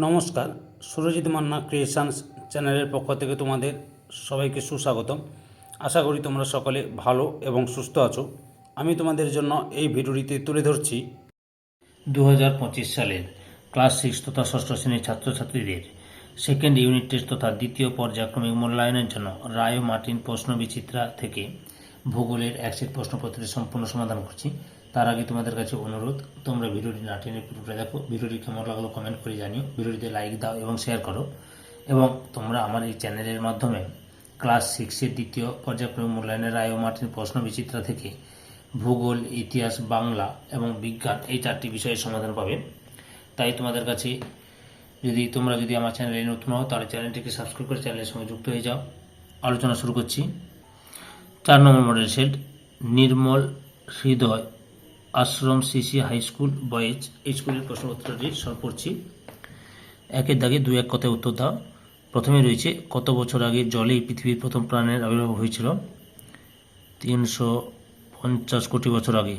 নমস্কার, সুরজিৎ মান্না ক্রিয়েশনস চ্যানেলের পক্ষ থেকে তোমাদের সবাইকে সুস্বাগতম। আশা করি তোমরা সকলে ভালো এবং সুস্থ আছো। আমি তোমাদের জন্য এই ভিডিওটিতে তুলে ধরছি দু হাজার পঁচিশ সালের ক্লাস সিক্স তথা ষষ্ঠ শ্রেণির ছাত্রছাত্রীদের সেকেন্ড ইউনিট টেস্ট তথা দ্বিতীয় পর্যায়ক্রমিক মূল্যায়নের জন্য রায় মার্টিন প্রশ্ন বিচিত্রা থেকে ভূগোলের এক সেট প্রশ্নপত্রের সম্পূর্ণ সমাধান করছি। তার আগে তোমাদের কাছে অনুরোধ, তোমরা ভিডিওটি না টেনে পুরোটা দেখো। ভিডিওটি কেমন লাগল কমেন্ট করে জানিও। ভিডিওটিতে লাইক দাও এবং শেয়ার করো। এবং তোমরা আমার এই চ্যানেলের মাধ্যমে ক্লাস সিক্সের দ্বিতীয় পর্যায়ক্রমিক মূল্যায়নের রায় ও মার্টিন প্রশ্ন বিচিত্রা থেকে ভূগোল, ইতিহাস, বাংলা এবং বিজ্ঞান এই চারটি বিষয়ের সমাধান পাবে। তাই তোমাদের কাছে যদি তোমরা যদি আমার চ্যানেলে নতুন হও, তাহলে চ্যানেলটিকে সাবস্ক্রাইব করে চ্যানেলের সঙ্গে যুক্ত হয়ে যাও। আলোচনা শুরু করছি। চার নম্বর model set Nirmal Hriday. Ashram CC high school boys এই স্কুলের প্রশ্নপত্রটি সব পড়ছি। একের দাগে দু এক কথায় উত্তর দাও। প্রথমে রয়েছে, কত বছর আগে জলেই পৃথিবীর প্রথম প্রাণের আবির্ভাব হয়েছিল? তিনশো পঞ্চাশ কোটি বছর আগে।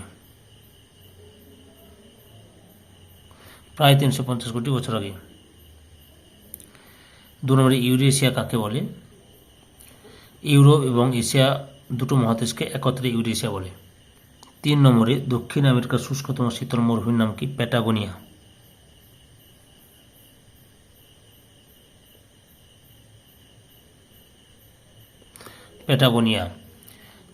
প্রায় তিনশো পঞ্চাশ কোটি বছর আগে। দু নম্বরে, ইউরেশিয়া কাকে বলে? ইউরোপ এবং এশিয়া দুটো মহাদেশকে একত্রে ইউরেশিয়া বলে। তিন নম্বরে দক্ষিণ আমেরিকার শুষ্কতম শীতল মরুভূমির নাম কি? প্যাটাগোনিয়া। প্যাটাগোনিয়া।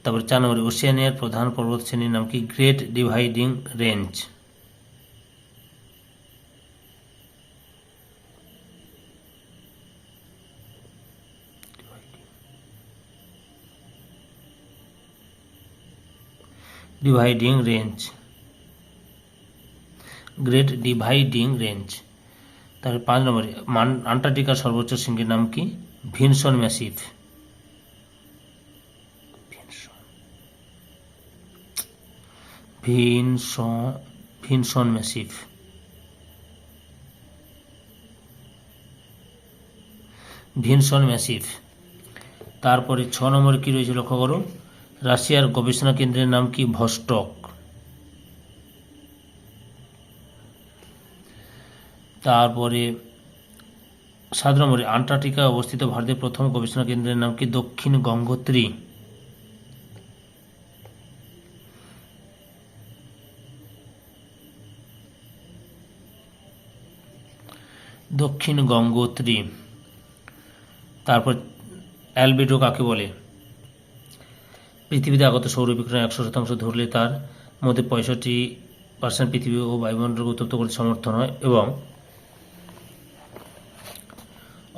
তারপরে চার নম্বরে ওশিয়ানিয়ার প্রধান পর্বত শ্রেণির নাম কি? Great Dividing Range. Dividing Range Great Dividing Range তারপরে পাঁচ নম্বরে, মান, আন্টার্কটিকার সর্বোচ্চ শৃঙ্গের নাম কি? Vinson Massif Vinson Vinson Massif Vinson Massif তারপরে ছ নম্বরে কি রয়েছে লক্ষ্য করো? রাশিয়ার গবেষণা কেন্দ্রের নাম কি? ভস্টক। তারপরে সাত নম্বরে আন্টার্কটিকায় অবস্থিত ভারতের প্রথম গবেষণা কেন্দ্রের নাম কি? দক্ষিণ গঙ্গোত্রী। দক্ষিণ গঙ্গোত্রী। তারপর অ্যালবেডো কাকে বলে? পৃথিবীতে আগত সৌর বিক্রয় একশো শতাংশ ধরলে তার মধ্যে পঁয়ষট্টি পার্সেন্ট পৃথিবী ও বায়ুমণ্ডলকে উত্তপ্ত করতে সমর্থন হয় এবং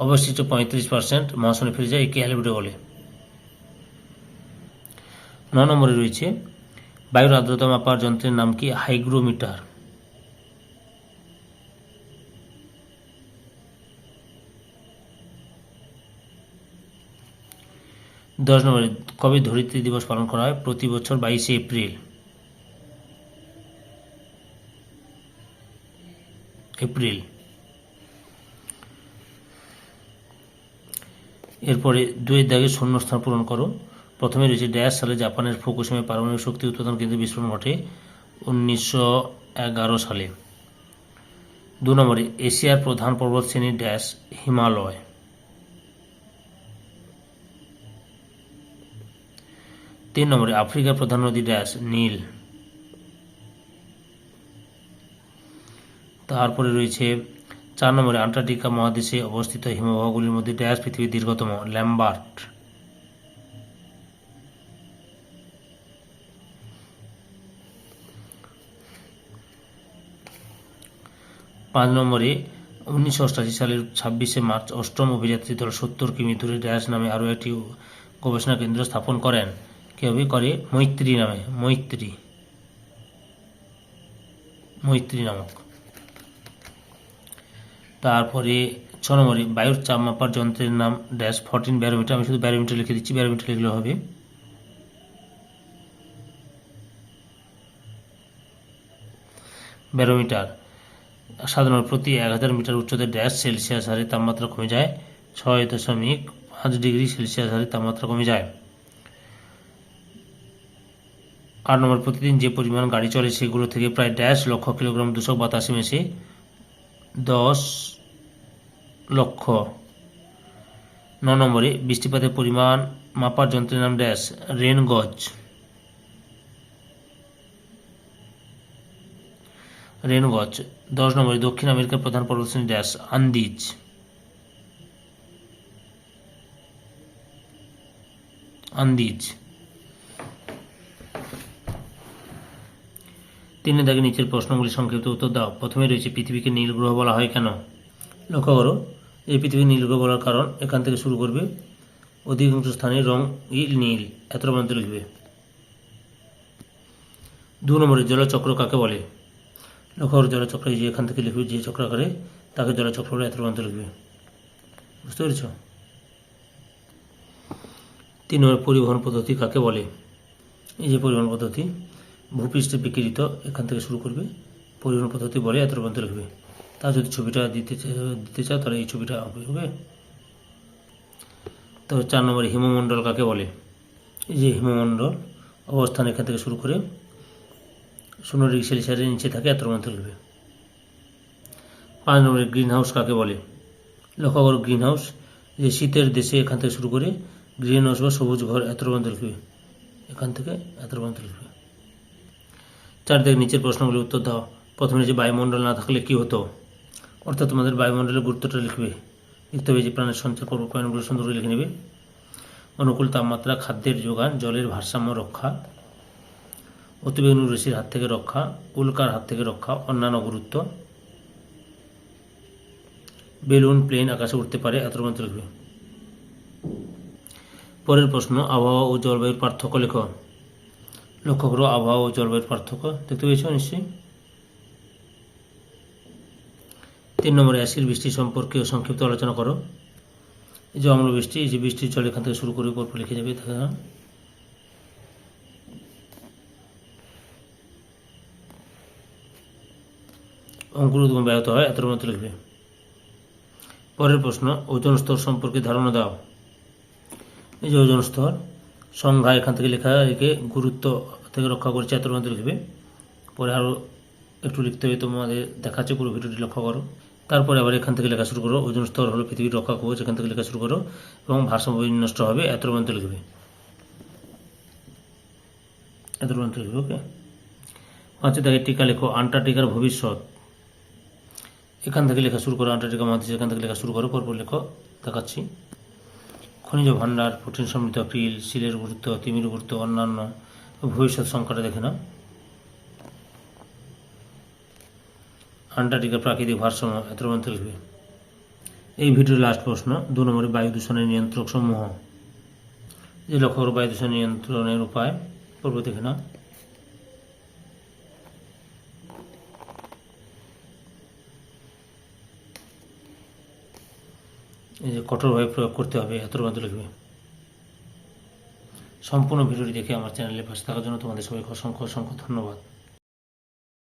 অবশিষ্ট পঁয়ত্রিশ পার্সেন্ট মহাশনে ফিরে যায়, একে হ্যালিবুটে বলে। ন নম্বরে রয়েছে, বায়ুর আর্দ্রতা মাপার যন্ত্রের নাম কি? হাইগ্রোমিটার। দশ নম্বরে কবে ধরিত্রী দিবস পালন করা হয়? প্রতি বছর বাইশে এপ্রিল। এপ্রিল। এরপরে দুয়ের দাগে শূন্যস্থান পূরণ করো। প্রথমে রয়েছে ড্যাশ, সালে জাপানের ফুকুশিমায় পারমাণবিক শক্তি উৎপাদন কেন্দ্রে বিস্ফোরণ ঘটে উনিশশো এগারো সালে। দু নম্বরে এশিয়ার প্রধান পর্বত শ্রেণি ড্যাশ হিমালয়। তিন নম্বরে, আফ্রিকার প্রধান নদী ড্যাশ নীল। তারপরে রয়েছে চার নম্বরে, আন্টার্কটিকা মহাদেশে অবস্থিত হিমবাহগুলির মধ্যে ড্যাশ পৃথিবীর দীর্ঘতম, ল্যাম্বার্ট। পাঁচ নম্বরে, উনিশশো অষ্টাশি সালের ছাব্বিশে মার্চ অষ্টম অভিযাত্রী দল সত্তর কিমি দূরে ড্যাশ নামে আরও একটি গবেষণা কেন্দ্র স্থাপন করেন। কেউই করে? মৈত্রী নামে, মৈত্রী। মৈত্রী নামক। তারপরে ছ নম্বরে, বায়ুর চাপ মাপার যন্ত্রের নাম ড্যাশ ফোরটিন ব্যারোমিটার আমি শুধু ব্যারোমিটার লিখে দিচ্ছি ব্যারোমিটার লিখলে হবে। ব্যারোমিটার সাধারণত প্রতি এক হাজার মিটার উচ্চতায় ড্যাশ সেলসিয়াস হারে তাপমাত্রা কমে যায়, ছয় দশমিক পাঁচ ডিগ্রি সেলসিয়াস হারে তাপমাত্রা কমে যায়। আট নম্বর, প্রতিদিন যে পরিমাণ গাড়ি চলে সেগুলো থেকে প্রায় ড্যাশ লক্ষ কিলোগ্রাম দূষক বাতাসে মেশে দশ লক্ষ। ন নম্বরে, বৃষ্টিপাতের পরিমাণ মাপার যন্ত্রের নাম ড্যাশ রেন গজ রেন গজ দশ নম্বরে, দক্ষিণ আমেরিকার প্রধান পর্বতশ্রেণী ড্যাশ, আন্দিজ। আন্দিজ। তিনে দাগে নিচের প্রশ্নগুলি সংক্ষিপ্ত উত্তর দাও। প্রথমে রয়েছে, পৃথিবীকে নীল গ্রহ বলা হয় কেন? লক্ষ্য করো, এই পৃথিবী নীল গ্রহ বলার কারণ এখান থেকে শুরু করবে। অধিকাংশ স্থানে রং ইল নীল, এত পর্যন্ত লিখবে। দু নম্বরে, জলচক্র কাকে বলে? লক্ষ্য করো, জলচক্র যে এখান থেকে লিখবে, যে চক্রাকারে তাকে জলচক্র বলে এত পর্যন্ত লিখবে। বুঝতে পেরেছ? তিন নম্বর, পরিবহন পদ্ধতি কাকে বলে? এই যে পরিবহন পদ্ধতি ভূপৃষ্ঠে বিকিরিত এখান থেকে শুরু করবে, পরিবহন পদ্ধতি বলে এত পর্যন্ত লিখবে। তা যদি ছবিটা দিতে দিতে চাও, তাহলে এই ছবিটা হবে হবে তো চার নম্বরে হিমমণ্ডল কাকে বলে? এই যে হিমমণ্ডল, অবস্থান এখান থেকে শুরু করে, শূন্য ডিগ্রি সেলসিয়াসের নিচে থাকে, এত পর্যন্ত লিখবে। পাঁচ নম্বরে গ্রিন হাউস কাকে বলে? লক্ষ্য করো গ্রিন হাউস যে শীতের দেশে এখান থেকে শুরু করে গ্রিন হাউস বা সবুজ ঘর, এত পর্যন্ত লিখবে। এখান থেকে এত পর্যন্ত লিখবে। চার দিকে নিচের প্রশ্নগুলি উত্তর দাও। প্রথমে যে বায়ুমণ্ডল না থাকলে কি হতো? অর্থাৎ তোমাদের বায়ুমণ্ডলের গুরুত্বটা লিখবে। লিখতে হবে যে প্রাণের সঞ্চার করব পয়েন্টগুলো সুন্দর করে লিখে নেবে। অনুকূল তাপমাত্রা, খাদ্যের যোগান, জলের ভারসাম্য রক্ষা, অতিবেগুনি রশ্মির হাত থেকে রক্ষা, উল্কার হাত থেকে রক্ষা, অন্যান্য গুরুত্ব। বেলুন, প্লেন আকাশে উঠতে পারে এত মন্ত্র লিখবে। পরের প্রশ্ন, আবহাওয়া ও জলবায়ুর পার্থক্য লেখ। লক্ষ্য করো আবহাওয়া ও জলবায়ুর পার্থক্য। দেখতে পেয়েছ নিশ্চয়ই? তিন নম্বরে অ্যাসিড বৃষ্টি সম্পর্কে সংক্ষিপ্ত আলোচনা করো। এই যে অম্ল বৃষ্টি, এই যে বৃষ্টির জল এখান থেকে শুরু করে পরপর লিখে যাবে দেখা অঙ্কুর উদ্গম ব্যাহত হয় এত মতো লিখবে। পরের প্রশ্ন, ওজন স্তর সম্পর্কে ধারণা দাও। এই যে ওজন স্তর সংজ্ঞা এখান থেকে লেখা রেখে গুরুত্ব থেকে রক্ষা করছে এত মধ্যে লিখবে। পরে আরও একটু লিখতে হবে, তোমাদের দেখাচ্ছে পুরো ভিডিওটি লক্ষ্য করো। তারপরে আবার এখান থেকে লেখা শুরু করো। ওজন স্তর হলো পৃথিবীর রক্ষা কবচ, এখান থেকে লেখা শুরু করো এবং ভারসাম্য বিনষ্ট হবে এত পর্যন্ত লিখবে। এত পর্যন্ত লিখবে ওকে পাঁচে দেখে টিকা লেখো, আন্টার্কটিকার ভবিষ্যৎ। এখান থেকে লেখা শুরু করো আন্টার্কটিকা মহাদেশ, এখান থেকে লেখা শুরু করো, পরপর লেখো, দেখাচ্ছি। খনিজ ভাণ্ডার, প্রোটিন সমৃদ্ধ ক্রিল শিলের গুরুত্ব, তিমির গুরুত্ব, অন্যান্য ভবিষ্যৎ সংকটে দেখে নাও। আন্টার্কটিকার প্রাকৃতিক ভারসাম্য এত মন্ত্র লিখবে এই ভিডিওর লাস্ট প্রশ্ন, দু নম্বরে বায়ু দূষণের নিয়ন্ত্রক সমূহ। যে লক্ষ্য বায়ু দূষণ নিয়ন্ত্রণের উপায়, পূর্ব দেখে নাও। এই যে কঠোরভাবে প্রয়োগ করতে হবে লিখবে। সম্পূর্ণ ভিডিওটি দেখে আমার চ্যানেলে পাশে থাকার জন্য তোমাদের সবাইকে অসংখ্য অসংখ্য ধন্যবাদ।